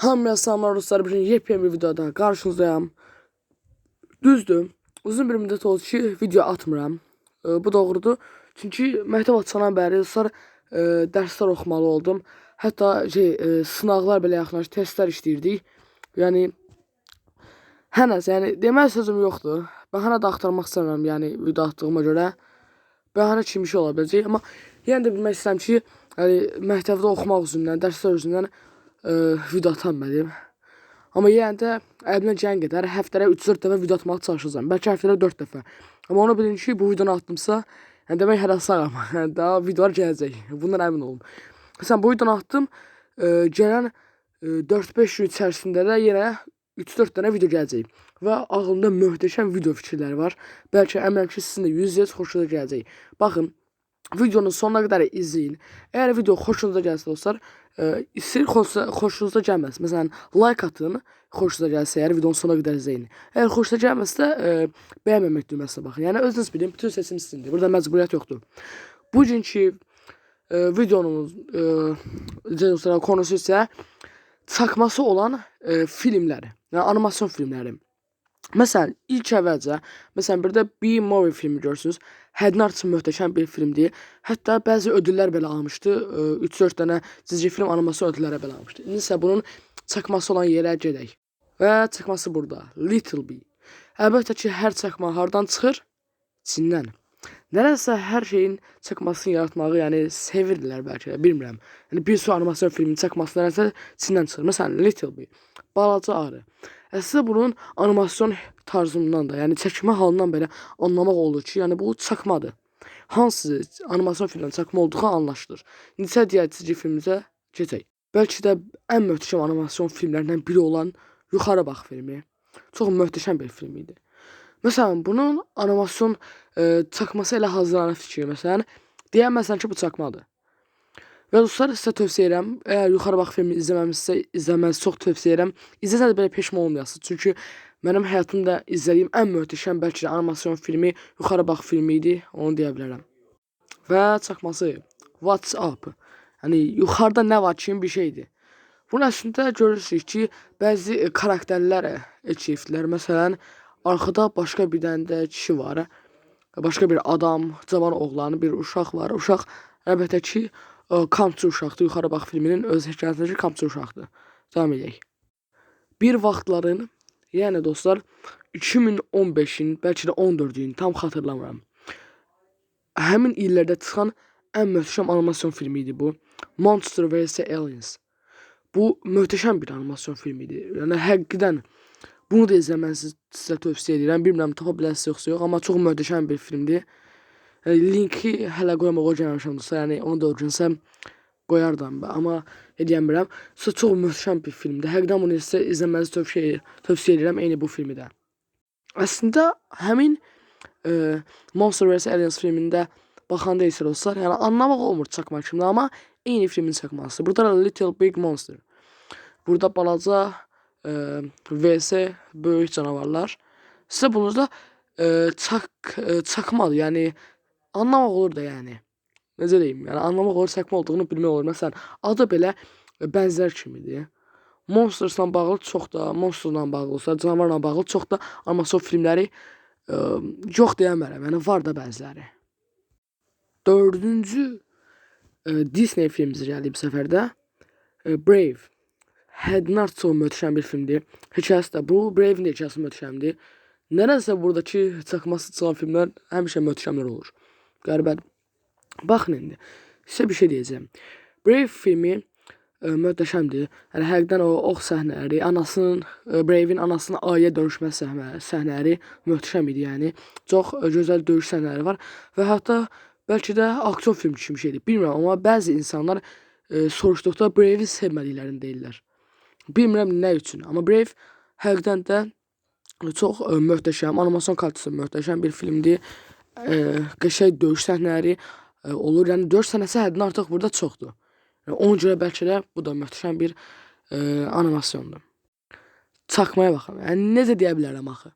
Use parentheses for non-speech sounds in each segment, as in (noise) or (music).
Hamıya salamlar dostlar. Bir yepyeni bir videoda karşınızdayım. Düzdür. Uzun bir müddət oldu ki, video atmıram. E, bu doğrudur. Çünki məktəb açandan bəri dostlar e, dərslər oxumalı oldum. Hətta şey, e, sınaqlar belə yaxınlaşdı, testlər işləyirdik. Yəni hər nəsə, yəni demək sözüm yoxdur. Bəhanə də axtarmaq istəmirəm, yəni video atdığıma görə. Bəhanə kimi şey ola biləcək, amma yenə də bilmək istəyirəm ki, yəni məktəbdə oxumaq üzündən, dərslər üzündən video atanmadım. Amma yenə də əlimdən gələn qədər həftədə 3-4 dəfə video atmağa çalışacağam. Bəlkə həftədə 4 dəfə. Amma onu bilin ki, bu videonu atdımsa, yəni demək hələ sağam. (laughs) Yəni daha videolar gələcək. Bundan əmin olun. Məsələn, bu videonu atdım. E, gələn e, 4-5 gün içərisində də yenə 3-4 dənə video gələcək. Və ağlımda möhtəşəm video fikirləri var. Bəlkə əminəm ki, sizin də 100% xoşunuza gələcək. Baxın, videonun sonuna qədər izləyin. Əgər video xoşunuza gəlsə dostlar, e, istəyir xoşunuza, xoşunuza gəlməz. Məsələn, like atın, xoşunuza gəlsə, əgər videonun sonuna qədər izləyin. Əgər xoşunuza gəlməsə, e, bəyənməmək düyməsinə baxın. Yəni özünüz bilin, bütün seçim sizindir. Burada məcburiyyət yoxdur. Bugünkü videonun e, dostlar, konusu isə çakması olan e, filmlər, yəni animasyon filmləri. Məsələn, ilk əvvəlcə, məsələn, bir də B-Movie filmi görürsünüz. Həddən artıq möhtəşəm bir filmdir. Hətta bəzi ödüllər belə almışdı. 3-4 dənə cizgi film animasyon ödülləri belə almışdı. İndi isə bunun çakması olan yerə gedək. Və çakması burada. Little B. Əlbəttə ki, hər çakma hardan çıxır? Çindən. Nədənsə hər şeyin çakmasını yaratmağı, yəni sevirdilər bəlkə bilmirəm. Yəni bir sürü animasyon filminin çakması nədənsə Çindən çıxır. Məsələn, Little B. Balaca arı. Əslində bunun animasyon tarzından da, yəni çəkmə halından belə anlamaq olur ki, yəni bu çakmadır. Hansı animasyon filminin çakma olduğu anlaşılır. İndi isə digər çizgi filmimizə keçək. Bəlkə də ən möhtəşəm animasyon filmlərindən biri olan Yuxarı bax filmi. Çox möhtəşəm bir film idi. Məsələn, bunun animasyon e, çakması elə hazırlanıb ki, məsələn, deyən məsələn ki, bu çakmadır. Və dostlar sizə tövsiyə edirəm. Əgər yuxarı bax filmi izləməmisinizsə, izləmənizi çox tövsiyə edirəm. İzləsəniz belə peşman olmayasınız. Çünki mənim həyatımda izlədiyim ən möhtəşəm bəlkə də animasyon filmi Yuxarı bax filmi idi. Onu deyə bilərəm. Və çakması What's up? Yəni yuxarıda nə var kimi bir şeydir. Bunun əslində görürsünüz ki, bəzi e, karakterlər e, çiftlər, məsələn, arxada başqa bir dənə də kişi var. Başqa bir adam, cavan oğlan, bir uşaq var. Uşaq əlbəttə ki, ə, Kamçı uşaqdır. Yuxarı bax filminin öz hekayətindəki Kamçı uşaqdır. Davam edək. Bir vaxtların, yəni dostlar, 2015-in, bəlkə də 14-ün, tam xatırlamıram. Həmin illərdə çıxan ən möhtəşəm animasyon filmi idi bu. Monster vs Aliens. Bu möhtəşəm bir animasyon filmi idi. Yəni həqiqətən bunu da izləmənizi sizə tövsiyə edirəm. Bilmirəm tapa bilərsiniz yoxsa yox, amma çox möhtəşəm bir filmdir. Linki hələ qoymağa gəlməmişəm dostlar. Yəni onu da öyrənsəm qoyardım. Amma edə bilmirəm. Sizə çox möhtəşəm bir filmdir. Həqiqətən bunu sizə izləmənizi tövsiyə tövsiyə edirəm eyni bu filmi də. Əslində həmin e, Monster vs Aliens filmində baxanda isə dostlar, yəni anlamaq olmur çakma kimdə, amma eyni filmin çakması. Burada da Little Big Monster. Burada balaca e, vs böyük canavarlar. Sizə bunu da e, çak e, çakmadır. Yəni anlamaq olur da yəni. Necə deyim? Yəni anlamaq olur, çakma olduğunu bilmək olur. Məsələn, adı belə e, bənzər kimidir. Monstersla bağlı çox da, Monsterla bağlı olsa, canavarla bağlı çox da animasyon filmləri e, yox deyə bilmərəm. Yəni var da bəziləri. Dördüncü e, Disney filmimiz gəldi bu səfər də. Brave. Artıq çox möhtəşəm bir filmdir. Hekayəsi də bu, Brave'in hekayəsi möhtəşəmdir. Nədənsə buradakı çakması çıxan filmlər həmişə möhtəşəmlər olur. Qəribədir. Baxın indi. Sizə bir şey deyəcəm. Brave filmi ə, möhtəşəmdir. Yəni həqiqətən o ox səhnələri, anasının ə, Brave'in anasının ayıya dönüşmə səhnə, səhnələri möhtəşəm idi, yəni. Çox ə, gözəl döyüş səhnələri var və hətta bəlkə də aksiyon filmi kimi şeydir. Bilmirəm, amma bəzi insanlar ə, soruşduqda Brave'i sevmədiklərini deyirlər. Bilmirəm nə üçün, amma Brave həqiqətən də çox ə, möhtəşəm, animasyon kalitəsi möhtəşəm bir filmdir. Ə, qəşəng döyüş səhnələri ə, olur. Yəni döyüş səhnəsi həddindən artıq burada çoxdur. Yəni, ona görə bəlkə də bu da möhtəşəm bir ə, animasyondur. Çakmaya baxın. Yəni necə deyə bilərəm axı?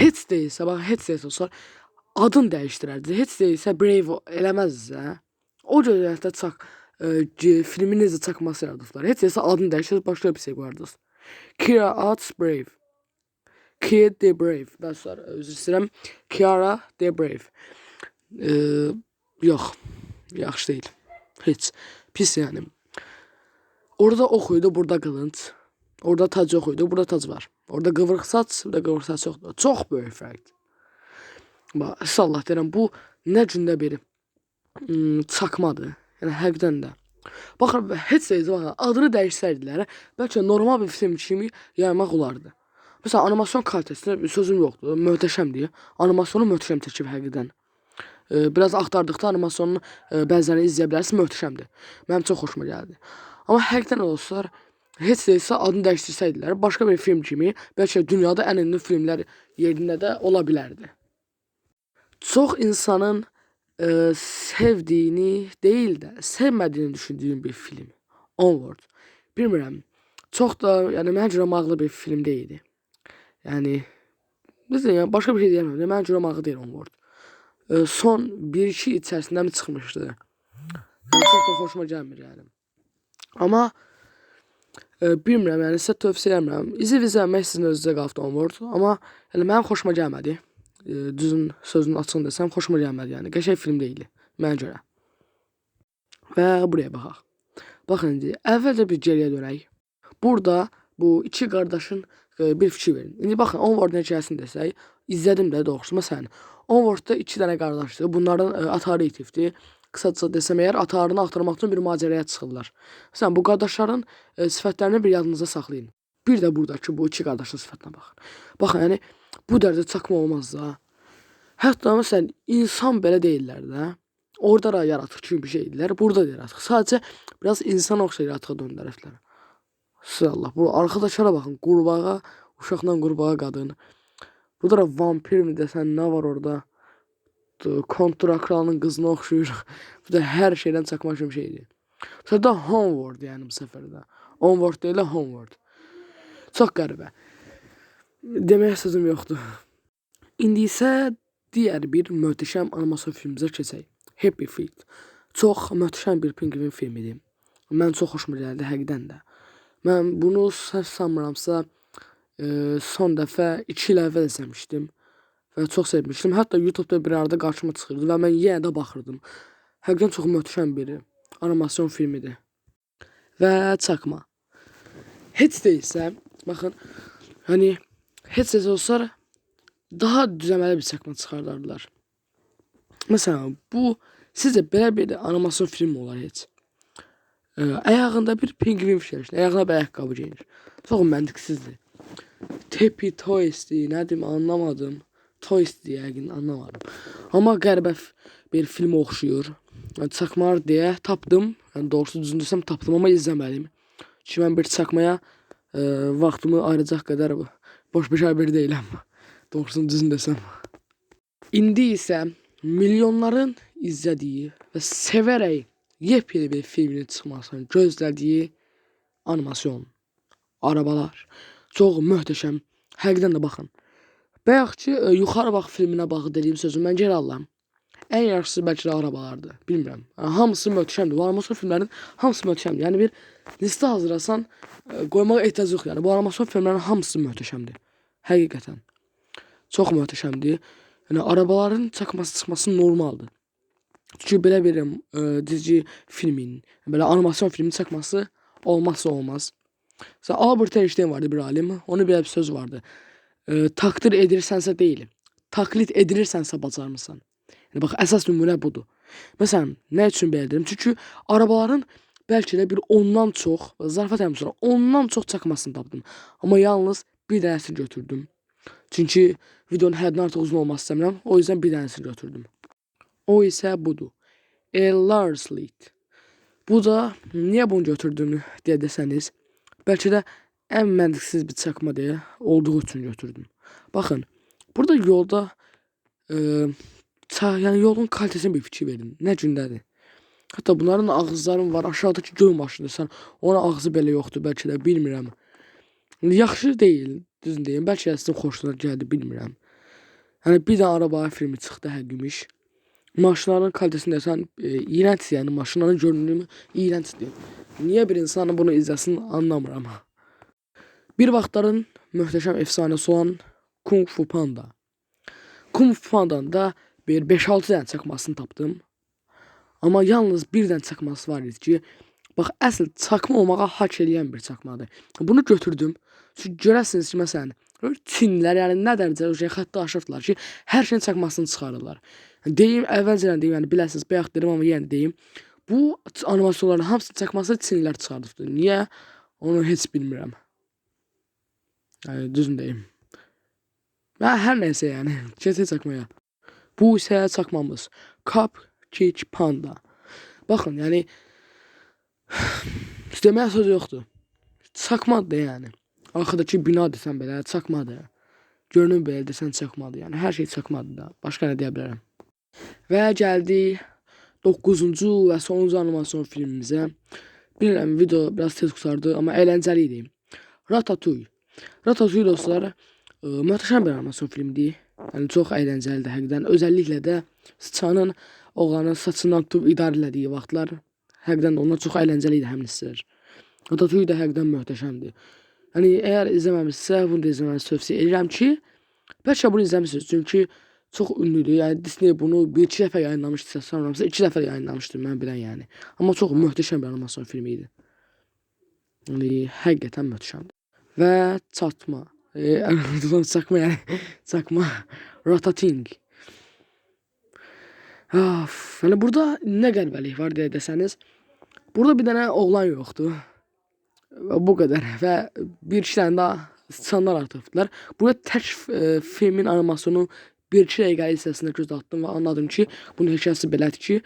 Heç deyilsə, bax heç deyilsə olsa adını dəyişdirərdi. Heç deyilsə Brave eləməzdiniz hə? O görə də çak e, c- filmi necə çəkması yaradıblar. Heç olmasa adını dəyişib başqa bir şey qoyardınız. Kira Arts Brave. Kid the Brave. Ben sonra özür istəyirəm. Kiara the Brave. E, yox. Yaxşı deyil. Heç. Pis yəni. Orada ox idi, burada qılınc. Orada tac yox idi, burada tac var. Orada qıvrıq saç, burada qıvrıq saç yoxdur. Çox böyük fərqdir. Bax, Allah deyirəm, bu nə gündə bir ım, çakmadır. Yəni həqiqətən də. Baxın, heç baxın, adını dəyişsəydilər, bəlkə normal bir film kimi yaymaq olardı. Məsələn, animasyon kalitəsində bir sözüm yoxdur, möhtəşəmdir. Animasyonu möhtəşəm çəkib həqiqətən. E, biraz axtardıqda animasyonun e, bəzilərini izləyə bilərsiniz, möhtəşəmdir. Mənim çox xoşuma gəldi. Amma həqiqətən dostlar, heç deyilsə adını dəyişdirsəydilər, başqa bir film kimi bəlkə dünyada ən ünlü filmlər yerində də ola bilərdi. Çox insanın e, sevdiyini deyil də, sevmədiyini düşündüyüm bir film. Onward. Bilmirəm. Çox da, yəni mənə görə maraqlı bir film deyildi. Yəni necə yəni başqa bir şey deyəməm. Mənə görə maraqlı deyil Onward. E, son 1-2 il içərisində mi çıxmışdı? Yəni, çox da xoşuma gəlmir yəni. Amma e, bilmirəm, yəni sizə tövsiyə edirəm. İzləyib izləmək sizin özünüzə qalıb Onward. Amma yəni mənim xoşuma gəlmədi. E, düzün sözün açığını desəm xoşuma gəlmədi yəni. Qəşəng film deyildi mənə görə. Və buraya baxaq. Baxın indi əvvəlcə bir geriyə dönək. Burada bu iki qardaşın e, bir fikir verin. İndi baxın Onward hekayəsini desək, izlədim də doğrusu. Məsələn, Onwardda iki dənə qardaşdır. Bunların e, atarı itifdi. Qısaca desəm əgər atarını axtarmaq üçün bir macəraya çıxırlar. Məsələn, bu qardaşların e, sifətlərini bir yadınızda saxlayın. Bir də buradakı bu iki qardaşın sifətinə baxın. Baxın, yəni bu dərəcə çakma olmaz da. Hətta məsələn insan belə deyirlər də. Orada da yaratıq kimi bir şeydilər. Burada da yaratıq. Sadəcə biraz insan oxşar yaratığa döndürüblər. Allah. Bu arkadaşlara baxın. Qurbağa, uşaqla qurbağa qadın. Burada da vampir mi desən nə var orada? Kontra kralının qızına oxşuyur. (laughs) bu da hər şeydən çakma kimi şeydir. Sonra da Homeward yəni bu səfər də. Onward deyil, Homeward. Çox qəribə. Deməyə sözüm yoxdur. İndi isə digər bir möhtəşəm animasiyon filmimizə keçək. Happy Feet. Çox möhtəşəm bir pingvin filmidir. Mən çox xoşuma gəldi həqiqətən də. Mən bunu səhv sanmıramsa e, son dəfə 2 il əvvəl izləmişdim və çox sevmişdim. Hətta YouTube-da bir arada qarşıma çıxırdı və mən yenə də baxırdım. Həqiqətən çox möhtəşəm bir animasyon filmidir. Və çakma. Heç deyilsə, baxın, hani heç də olsa daha düzəməli bir çakma çıxardardılar. Məsələn, bu sizcə belə bir animasyon film olar heç? Ee, ayağında bir pingvin fişəşdir. Ayağına bir ayaqqabı geyinir. Çox məntiqsizdir. Tepi Toys'di, nə deyim anlamadım. Toys'di yəqin anlamadım. Amma qəribə bir film oxşuyur. Yəni, çakmalar deyə tapdım. Yəni doğrusu düzünü desəm tapdım amma izləmədim. Çünki mən bir çakmaya e, vaxtımı ayıracaq qədər boş bir şey bir deyiləm. Doğrusunu düzünü desəm. İndi isə milyonların izlədiyi və sevərək yepyeni bir filmin çıxmasını gözlədiyi animasyon, arabalar. Çox möhtəşəm. Həqiqətən də baxın. Bayaqki e, yuxarı bax filminə bax dediyim sözü mən geri alıram. Ən yaxşısı bəlkə də arabalardır. Bilmirəm. Yəni, hamısı möhtəşəmdir. Bu animasyon filmlərin hamısı möhtəşəmdir. Yəni bir listə hazırlasan e, qoymağa ehtiyac yox. Yəni bu animasyon filmlərin hamısı möhtəşəmdir. Həqiqətən. Çox möhtəşəmdir. Yəni arabaların çakması çıxması normaldır. Çünki belə bir e, dizi filmin, belə animasyon filmin çəkməsi olmazsa olmaz. Mesela Albert Einstein vardı bir alim. Onun belə bir söz vardı. E, takdir edirsənsə deyil. Taklit edilirsənsə bacarmısan. Yəni bax əsas nümunə budur. Məsələn, nə üçün belə deyirəm? Çünki arabaların bəlkə də bir ondan çox, zarafat eləmirəm, ondan çox çakmasını tapdım. Amma yalnız bir dənəsini götürdüm. Çünki videonun həddindən artıq uzun olması istəmirəm. O yüzden bir dənəsini götürdüm. O isə budur. A Lars Lead. Bu da niyə bunu götürdüm deyə desəniz, bəlkə də ən məntiqsiz bir çakma deyə olduğu üçün götürdüm. Baxın, burada yolda e, ça, yəni yolun kalitəsinə bir fikir verin. Nə gündədir. Hətta bunların ağızları var. Aşağıdakı göy maşını sən onun ağzı belə yoxdur, bəlkə də bilmirəm. Yaxşı deyil, düzünü deyim. Bəlkə də sizin xoşunuza gəldi, bilmirəm. Yəni bir dənə araba filmi çıxdı həqimiş. Maşınların kalitəsini desən e, iyrənçdir, yəni maşınların görünümü iyrənçdir. Niyə bir insan bunu izləsin anlamıram. Bir vaxtların möhtəşəm efsanəsi olan Kung Fu Panda. Kung Fu Panda'nın da bir 5-6 dənə çakmasını tapdım. Amma yalnız bir dənə çakması var idi ki, bax əsl çakma olmağa hak eləyən bir çakmadır. Bunu götürdüm. Çünki görəsiniz ki, məsələn, Çinlilər yəni nə dərəcədə o şey xətti aşırdılar ki, hər şeyin çakmasını çıxarırlar. Deyim, əvvəlcədən deyim, yəni biləsiniz, bayaq dedim, amma yenə deyim. Bu animasyonların hamısının çakmasını Çinlilər çıxardıbdı. Niyə? Onu heç bilmirəm. Yəni düzünü deyim. Və hər nəysə yəni, (laughs) keçək çakmaya. Bu isə çakmamız. Cupcake Panda. Baxın, yəni (sighs) deməyə söz yoxdur. Çakmadır yəni. Arxadakı bina desən belə çakmadır. Görünüm belə desən çakmadır. Yəni hər şey çakmadır da. Başqa nə deyə bilərəm? Və gəldik 9-cu və sonuncu animasyon filmimizə. Bilirəm video biraz tez qurtardı, amma əyləncəli idi. Ratatouille. Ratatouille dostlar, ə, möhtəşəm bir animasyon filmdir. Yəni çox əyləncəlidir həqiqətən. Özəlliklə də sıçanın oğlanın saçından tutub idarə elədiyi vaxtlar həqiqətən də onlar çox əyləncəli idi həmin hissələr. Ratatouille də həqiqətən möhtəşəmdir. Yəni əgər izləməmisinizsə, bunu da izləmənizi tövsiyə edirəm ki, bəlkə bunu izləmisiniz. Çünki çox ünlüdür. Yəni Disney bunu 1-2 dəfə yayınlamışdı, sanıramsa 2 dəfə yayınlamışdı mən bilən yəni. Amma çox möhtəşəm bir animasyon filmi idi. Yəni həqiqətən möhtəşəmdir. Və çatma. E, (laughs) çakma yəni. (laughs) Çakma. Ratatouille. Of, yəni burada nə qəribəlik var deyə desəniz, burada bir dənə oğlan yoxdur. Və bu qədər və bir iki dənə daha sıçanlar artıbdılar. Burada tək e, filmin animasyonu bir iki dəqiqəlik hissəsində göz atdım və anladım ki, bunun hekayəsi belədir ki,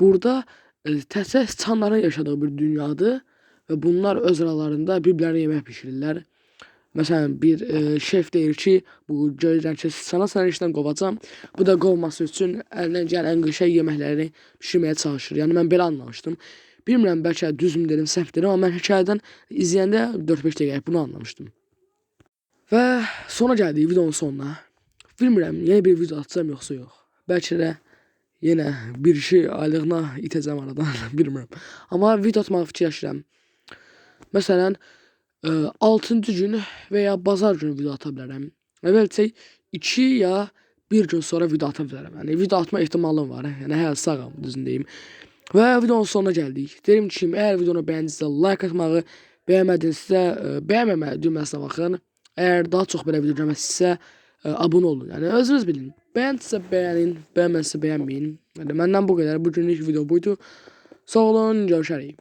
burada e, təkcə sıçanların yaşadığı bir dünyadır və bunlar öz aralarında bir-birlərinə yemək bişirirlər. Məsələn, bir e, şef deyir ki, bu görürəm ki, sıçana səni işdən qovacam. Bu da qovması üçün əlindən gələn qəşəng yeməkləri bişirməyə çalışır. Yəni mən belə anlamışdım. Bilmirəm bəlkə düzmü dedim, səhv dedim, amma mən hekayədən izləyəndə 4-5 dəqiqə bunu anlamışdım. Və sona gəldik videonun sonuna. Bilmirəm, yeni bir video atacağam yoxsa yox. Bəlkə də yenə bir şey aylığına itəcəm aradan, (laughs) bilmirəm. Amma video atmağı fikirləşirəm. Məsələn, 6-cı gün və ya bazar günü video ata bilərəm. Əvvəlcə 2 ya 1 gün sonra video ata bilərəm. Yəni video atma ehtimalım var. Yəni hələ sağam, düzünü deyim. Və videonun sonuna gəldik. Deyim ki, əgər videonu bəyəndinizsə like atmağı, bəyənmədinizsə ə, bəyənməmə düyməsinə baxın. Əgər daha çox belə video görməsizsə ə, abunə olun. Yəni özünüz bilin. Bəyəndisə bəyənin, bəyənmədisə bəyənməyin. Yəni məndən bu qədər. Bu günlük video buydu. Sağ olun, görüşərik.